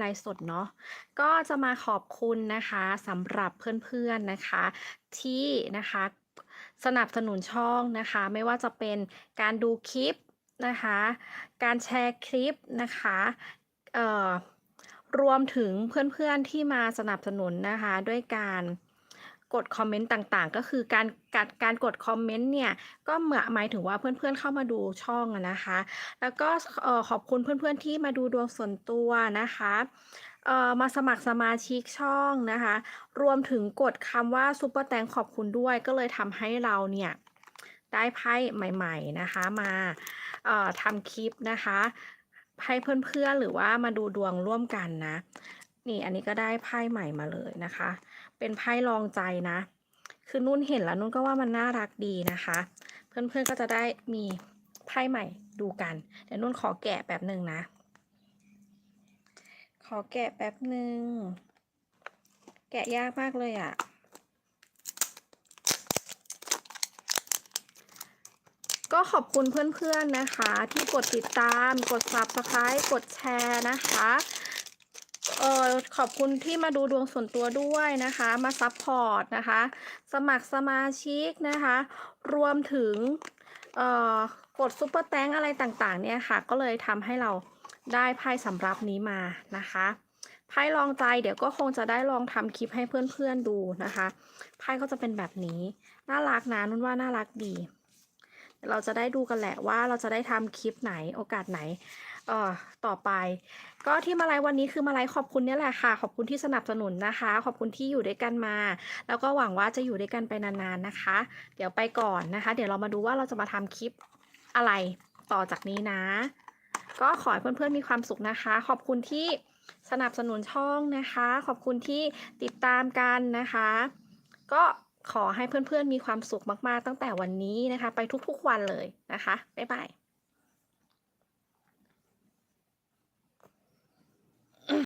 ไลฟ์สดเนาะก็จะมาขอบคุณนะคะสำหรับเพื่อนๆนะคะ ที่นะคะสนับสนุนช่องนะคะ ไม่ว่าจะเป็นการดูคลิปนะคะ การแชร์คลิปนะคะเอ่อรวมถึงเพื่อนๆที่มาสนับสนุนนะคะด้วยการ กดคอมเมนต์ต่างๆ ก็คือการการการกดคอมเมนต์เนี่ยก็เหมือหมายถึงว่าเพื่อนๆเข้ามาดูช่องนะคะ แล้วก็ขอบคุณเพื่อนๆที่มาดูดวงส่วนตัวนะคะมาสมัครสมาชิกช่องนะคะ รวมถึงกดคำว่าซุปเปอร์แตงขอบคุณด้วย ก็เลยทำให้เราเนี่ยได้ไพ่ใหม่ๆนะคะมาทำคลิปนะคะให้เพื่อนๆหรือว่ามาดูดวงร่วมกันนะ นี่อันนี้ก็ได้ไพ่ใหม่มาเลยนะคะ เป็นไพ่ลองใจนะ คือนุ่นเห็นแล้วนุ่นก็ว่ามันน่ารักดีนะคะ เพื่อนๆก็จะได้มีไพ่ใหม่ดูกันเดี๋ยวนุ่นขอแกะแป๊บหนึ่งนะ ขอแกะแป๊บหนึ่งแกะยากมากเลยอะ่ะก็ขอบคุณเพื่อนๆนะคะ ที่กดติดตาม กด subscribe กดแชร์นะคะ เออขอบคุณที่มาดูดวงส่วนตัวด้วยนะคะ มาซัพพอร์ตนะคะ สมัครสมาชิกนะคะ รวมถึงเอ่อกดซุปเปอร์แตงอะไรต่างๆ เนี่ยค่ะ ก็เลยทำให้เราได้ไพ่สำรับนี้มานะคะไพ่ลองใจเดี๋ยวก็คงจะได้ลองทำคลิปให้เพื่อนๆดูนะคะไพ่ก็จะเป็นแบบนี้ น่ารักนะนุ่นว่าน่ารักดี เราจะได้ดูกันแหละว่าเราจะได้ทำคลิปไหนโอกาสไหนเอ่อต่อไป ก็ที่มาไลฟ์วันนี้คือมาไลฟ์ขอบคุณนี่แหละค่ะ ขอบคุณที่สนับสนุนนะคะ ขอบคุณที่อยู่ด้วยกันมา แล้วก็หวังว่าจะอยู่ด้วยกันไปนานๆนะคะ เดี๋ยวไปก่อนนะคะ เดี๋ยวเรามาดูว่าเราจะมาทำคลิปอะไรต่อจากนี้นะ ก็ขอให้เพื่อนๆมีความสุขนะคะ ขอบคุณที่สนับสนุนช่องนะคะ ขอบคุณที่ติดตามกันนะคะ ก็ ขอให้เพื่อนๆมีความสุขมากๆ ตั้งแต่วันนี้นะคะ ไปทุกๆวันเลยนะคะ บ๊ายบาย